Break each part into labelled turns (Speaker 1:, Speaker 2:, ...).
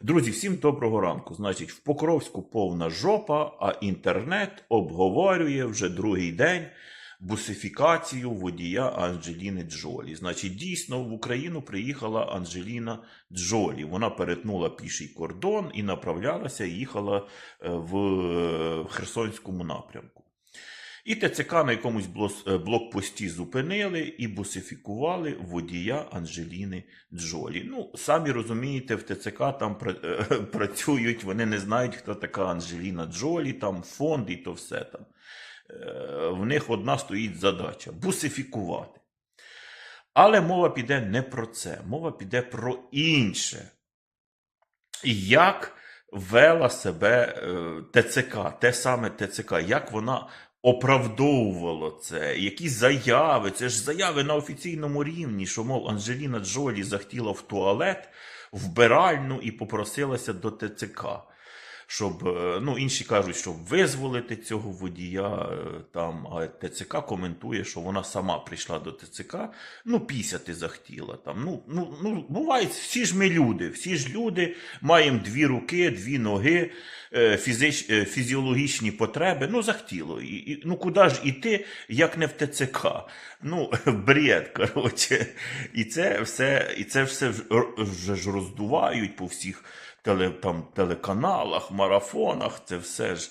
Speaker 1: Друзі, всім доброго ранку. Значить, в Покровську повна жопа, а інтернет обговорює вже другий день бусифікацію водія Анджеліни Джолі. Значить, дійсно в Україну приїхала Анджеліна Джолі. Вона перетнула піший кордон і направлялася, їхала е, в е, Херсонському напрямку. І ТЦК на якомусь е, блокпості зупинили і бусифікували водія Анджеліни Джолі. Ну, самі розумієте, в ТЦК там е, працюють, вони не знають, хто така Анджеліна Джолі, там фонд і то все там. Е, В них одна стоїть задача бусифікувати. Але мова піде не про це, мова піде про інше. Як вела себе ТЦК, те саме ТЦК, як вона оправдовувала це, які заяви, це ж заяви на офіційному рівні, що, мов, Анджеліна Джолі захотіла в туалет, вбиральну і попросилася до ТЦК. Щоб, е, ну, інші кажуть, щоб визволити цього водія, е, там, а ТЦК коментує, що вона сама прийшла до ТЦК, ну, пісяти захотіла. Там, ну, ну, ну, буває, всі ж ми люди, всі ж люди, маємо дві руки, дві ноги, е, фізич, фізіологічні потреби, ну, захотіло. І, і, ну, куди ж іти, як не в ТЦК? Ну, бред, коротше. І це все, і це все ж роздувають по всіх теле, там, телеканалах, марафонах, це все ж.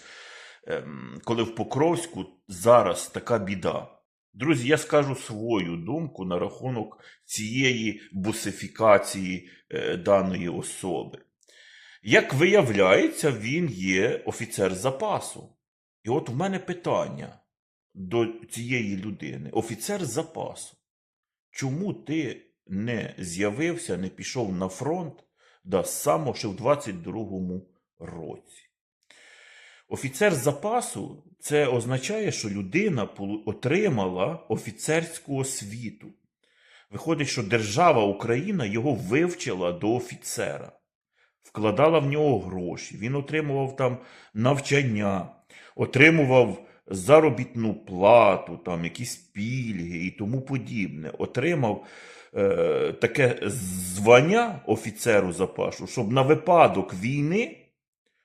Speaker 1: Ем, коли в Покровську зараз така біда. Друзі, я скажу свою думку на рахунок цієї бусифікації е, даної особи. Як виявляється, він є офіцер запасу. І от у мене питання до цієї людини: офіцер запасу. Чому ти не з'явився, не пішов на фронт да, з самого ще в 22-му році? Офіцер запасу це означає, що людина отримала офіцерську освіту. Виходить, що держава Україна його вивчила до офіцера, вкладала в нього гроші, він отримував там навчання, отримував заробітну плату, там якісь пільги і тому подібне. Отримав е, таке звання офіцеру запасу, щоб на випадок війни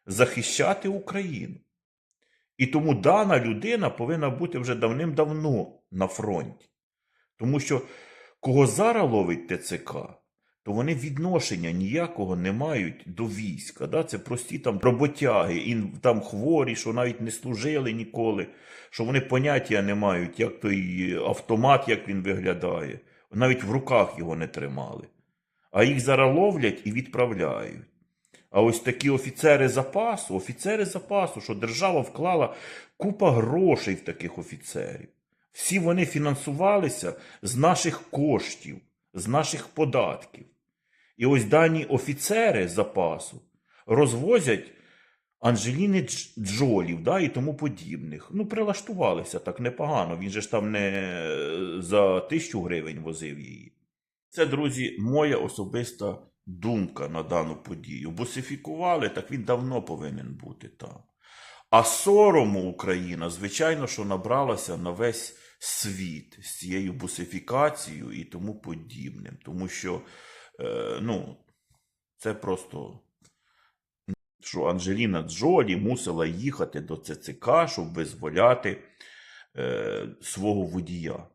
Speaker 1: захищати Україну. І тому дана людина повинна бути вже давним-давно на фронті. Тому що кого зараз ловить ТЦК, то вони відношення ніякого не мають до війська. Да? Це прості там роботяги, і там хворі, що навіть не служили ніколи, що вони поняття не мають, як той автомат, як він виглядає. Навіть в руках його не тримали. А їх зараз ловлять і відправляють. А ось такі офіцери запасу, офіцери запасу, що держава вклала купа грошей в таких офіцерів. Всі вони фінансувалися з наших коштів, з наших податків. І ось дані офіцери запасу розвозять Анджеліни Джолів да, і тому подібних. Ну, прилаштувалися так непогано. Він же ж там не е, за тисячу гривень возив її. Це, друзі, моя особиста думка на дану подію. Бусифікували, так він давно повинен бути там. А сорому Україна, звичайно, що набралася на весь світ з цією бусифікацією і тому подібним. Тому що, е, ну, це просто. Що Анджеліна Джолі мусила їхати до ЦЦК, щоб визволяти е, свого водія.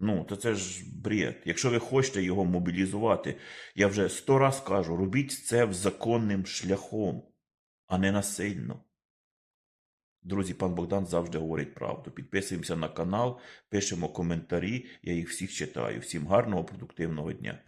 Speaker 1: Ну, то це ж бред. Якщо ви хочете його мобілізувати, я вже сто раз кажу, робіть це законним шляхом, а не насильно. Друзі, пан Богдан завжди говорить правду. Підписуємося на канал, пишемо коментарі, я їх всіх читаю. Всім гарного, продуктивного дня.